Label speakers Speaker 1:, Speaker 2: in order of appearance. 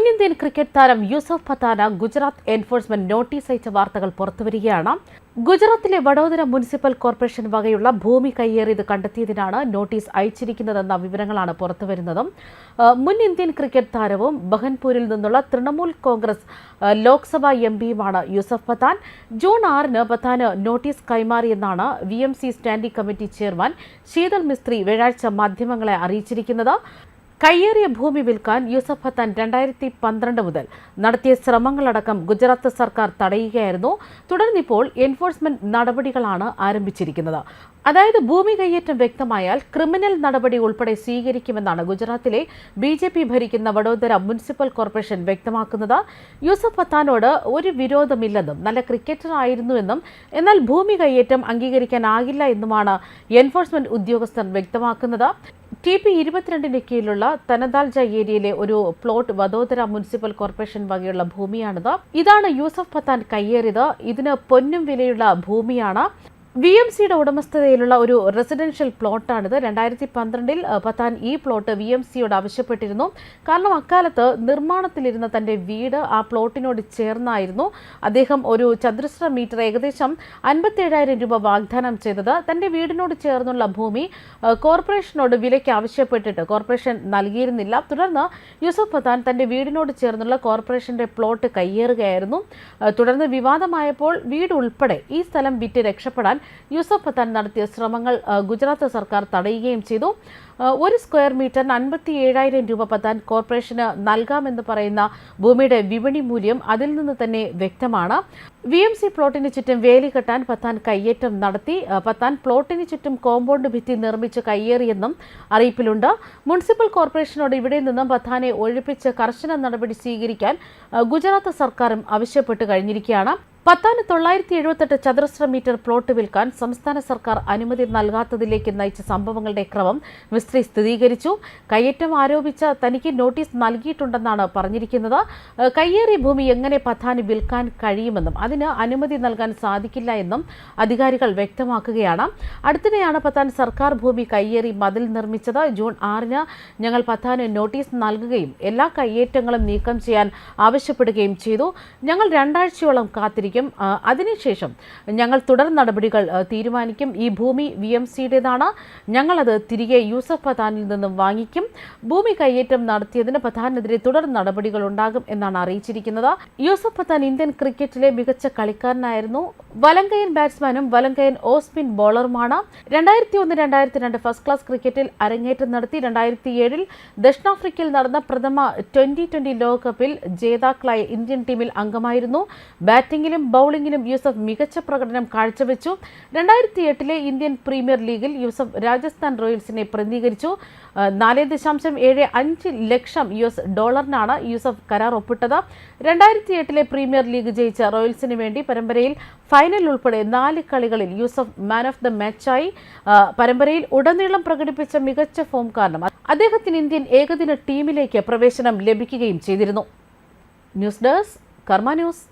Speaker 1: മുൻ Indian cricket താരം യൂസഫ് പത്താന ഗുജറാത്ത് എൻഫോഴ്സ്മെന്റ് നോട്ടീസ് അയച്ച വാർത്തകൾ പുറത്തുവരികയാണ്. ഗുജറാത്തിലെ വഡോദര മുനിസിപ്പൽ കോർപ്പറേഷൻ വകയുള്ള ഭൂമി കയ്യേറിയത് കണ്ടെത്തിയതിനാണ് നോട്ടീസ് അയച്ചിരിക്കുന്നതെന്ന വിവരങ്ങളാണ് പുറത്തുവരുന്നത്. മുൻ ഇന്ത്യൻ ക്രിക്കറ്റ് താരവും ബഹൻപൂരിൽ നിന്നുള്ള തൃണമൂൽ കോൺഗ്രസ് ലോക്സഭാ എം പിയുമാണ് യൂസഫ് പത്താൻ. ജൂൺ ആറിന് പത്താന് notice കൈമാറിയെന്നാണ് V M C standing committee chairman Sheetal Mistry വ്യാഴാഴ്ച മാധ്യമങ്ങളെ അറിയിച്ചിരിക്കുന്നത്. കയ്യേറിയ ഭൂമി വിൽക്കാൻ യൂസഫ് ഹത്താൻ രണ്ടായിരത്തി പന്ത്രണ്ട് മുതൽ നടത്തിയ ശ്രമങ്ങളടക്കം ഗുജറാത്ത് സർക്കാർ തടയുകയായിരുന്നു. തുടർന്നിപ്പോൾ എൻഫോഴ്സ്മെന്റ് നടപടികളാണ് ആരംഭിച്ചിരിക്കുന്നത്. അതായത് ഭൂമി കയ്യേറ്റം വ്യക്തമായാൽ ക്രിമിനൽ നടപടി ഉൾപ്പെടെ സ്വീകരിക്കുമെന്നാണ് ഗുജറാത്തിലെ ബി ജെ പി ഭരിക്കുന്ന വഡോദര മുനിസിപ്പൽ കോർപ്പറേഷൻ വ്യക്തമാക്കുന്നത്. യൂസഫ് പത്താനോട് ഒരു വിരോധമില്ലെന്നും നല്ല ക്രിക്കറ്റർ ആയിരുന്നുവെന്നും എന്നാൽ ഭൂമി കയ്യേറ്റം അംഗീകരിക്കാനാകില്ല എന്നുമാണ് എൻഫോഴ്സ്മെന്റ് ഉദ്യോഗസ്ഥർ വ്യക്തമാക്കുന്നത്. ടി പി ഇരുപത്തിരണ്ടിന് കീഴിലുള്ള തനദാൽജ ഏരിയയിലെ ഒരു പ്ലോട്ട് വദോദര മുനിസിപ്പൽ കോർപ്പറേഷൻ വകയുള്ള ഭൂമിയാണിത്. ഇതാണ് യൂസഫ് പത്താൻ കയ്യേറിയത്. ഇതിന് പൊന്നും വിലയുള്ള ഭൂമിയാണ്. വി എം സിയുടെ ഉടമസ്ഥതയിലുള്ള ഒരു റെസിഡൻഷ്യൽ പ്ലോട്ടാണിത് രണ്ടായിരത്തി പന്ത്രണ്ടിൽ പത്താൻ ഈ പ്ലോട്ട് വി എം സിയോട് ആവശ്യപ്പെട്ടിരുന്നു. കാരണം അക്കാലത്ത് നിർമ്മാണത്തിലിരുന്ന തന്റെ വീട് ആ പ്ലോട്ടിനോട് ചേർന്നായിരുന്നു. അദ്ദേഹം ഒരു ചതുരശ്ര മീറ്റർ ഏകദേശം അൻപത്തേഴായിരം രൂപ വാഗ്ദാനം ചെയ്തത്. തന്റെ വീടിനോട് ചേർന്നുള്ള ഭൂമി കോർപ്പറേഷനോട് വിലയ്ക്ക് ആവശ്യപ്പെട്ടിട്ട് കോർപ്പറേഷൻ നൽകിയിരുന്നില്ല. തുടർന്ന് യൂസഫ് പത്താൻ തന്റെ വീടിനോട് ചേർന്നുള്ള കോർപ്പറേഷന്റെ പ്ലോട്ട് കയ്യേറുകയായിരുന്നു. തുടർന്ന് വിവാദമായപ്പോൾ വീട് ഉൾപ്പെടെ ഈ സ്ഥലം വിറ്റ് രക്ഷപ്പെടാൻ യൂസഫ് പത്താൻ നടത്തിയ ശ്രമങ്ങൾ ഗുജറാത്ത് സർക്കാർ തടയുകയും ചെയ്തു. ഒരു സ്ക്വയർ മീറ്ററിന് അൻപത്തി ഏഴായിരം രൂപ പത്താൻ കോർപ്പറേഷന് നൽകാമെന്ന് പറയുന്ന ഭൂമിയുടെ വിപണി മൂല്യം അതിൽ നിന്ന് തന്നെ വ്യക്തമാണ്. വി എം സി പ്ലോട്ടിന് ചുറ്റും വേലി കെട്ടാൻ പത്താൻ കയ്യേറ്റം നടത്തി. പത്താൻ പ്ലോട്ടിന് ചുറ്റും കോമ്പൗണ്ട് ഭിത്തി നിർമ്മിച്ച് കയ്യേറിയെന്നും അറിയിപ്പിലുണ്ട്. മുനിസിപ്പൽ കോർപ്പറേഷനോട് ഇവിടെ നിന്നും പത്താനെ ഒഴിപ്പിച്ച് കർശന നടപടി സ്വീകരിക്കാൻ ഗുജറാത്ത് സർക്കാരും ആവശ്യപ്പെട്ട് കഴിഞ്ഞിരിക്കുകയാണ്. പത്താന് തൊള്ളായിരത്തി എഴുപത്തെട്ട് ചതുരശ്ര മീറ്റർ പ്ലോട്ട് വിൽക്കാൻ സംസ്ഥാന സർക്കാർ അനുമതി നൽകാത്തതിലേക്ക് നയിച്ച സംഭവങ്ങളുടെ ക്രമം മിസ്ത്രി സ്ഥിരീകരിച്ചു. കയ്യേറ്റം ആരോപിച്ച തനിക്ക് നോട്ടീസ് നൽകിയിട്ടുണ്ടെന്നാണ് പറഞ്ഞിരിക്കുന്നത്. കയ്യേറിയ ഭൂമി എങ്ങനെ പത്താന് വിൽക്കാൻ കഴിയുമെന്നും അതിന് അനുമതി നൽകാൻ സാധിക്കില്ല എന്നും അധികാരികൾ വ്യക്തമാക്കുകയാണ്. അടുത്തിടെയാണ് പത്താൻ സർക്കാർ ഭൂമി കയ്യേറി മതിൽ നിർമ്മിച്ചത്. ജൂൺ ആറിന് ഞങ്ങൾ പത്താന് നോട്ടീസ് നൽകുകയും എല്ലാ കയ്യേറ്റങ്ങളും നീക്കം ചെയ്യാൻ ആവശ്യപ്പെടുകയും ചെയ്തു. ഞങ്ങൾ രണ്ടാഴ്ചയോളം കാത്തിരിക്കും ആ, അതിനുശേഷം ഞങ്ങൾ തുടർ നടപടികൾ തീരുമാനിക്കും. ഈ ഭൂമി വി എം സിയുടേതാണ് ഞങ്ങളത് തിരികെ യൂസഫ് പതാനിൽ നിന്നും വാങ്ങിക്കും. ഭൂമി കയ്യേറ്റം നടത്തിയതിന് പതാനെതിരെ തുടർ നടപടികൾ ഉണ്ടാകും എന്നാണ് അറിയിച്ചിരിക്കുന്നത്. യൂസഫ് പതാൻ ഇന്ത്യൻ ക്രിക്കറ്റിലെ മികച്ച കളിക്കാരനായിരുന്നു. വലങ്കയൻ ബാറ്റ്സ്മാനും വലങ്കയൻ ഓസ്പിൻ ബോളറുമാണ് രണ്ടായിരത്തി ഒന്ന് രണ്ടായിരത്തി രണ്ട് ഫസ്റ്റ് ക്ലാസ് ക്രിക്കറ്റിൽ അരങ്ങേറ്റം നടത്തി. രണ്ടായിരത്തി ഏഴിൽ ദക്ഷിണാഫ്രിക്കയിൽ നടന്ന പ്രഥമ ട്വന്റി ട്വന്റി ലോകകപ്പിൽ ജേതാക്കളായ ഇന്ത്യൻ ടീമിൽ അംഗമായിരുന്നു. ബാറ്റിംഗിലും ബൗളിംഗിലും യൂസഫ് മികച്ച പ്രകടനം കാഴ്ചവെച്ചു. രണ്ടായിരത്തി എട്ടിലെ ഇന്ത്യൻ പ്രീമിയർ ലീഗിൽ യൂസഫ് രാജസ്ഥാൻ റോയൽസിനെ പ്രതിനിധീകരിച്ചു. നാല് ദശാംശം ഏഴ് അഞ്ച് ലക്ഷം യു എസ് ഡോളറിനാണ് യൂസഫ് കരാർ ഒപ്പിട്ടത്. രണ്ടായിരത്തി എട്ടിലെ പ്രീമിയർ ലീഗ് ജയിച്ച റോയൽസിന് വേണ്ടി പരമ്പരയിൽ ഫൈനൽ ഉൾപ്പെടെ നാല് കളികളിൽ യൂസഫ് മാൻ ഓഫ് ദ മാച്ചായി പരമ്പരയിൽ ഉടനീളം പ്രകടിപ്പിച്ച മികച്ച ഫോം കാരണം അദ്ദേഹത്തിന് ഇന്ത്യൻ ഏകദിന ടീമിലേക്ക് പ്രവേശനം ലഭിക്കുകയും ചെയ്തിരുന്നു. News desk Karma news.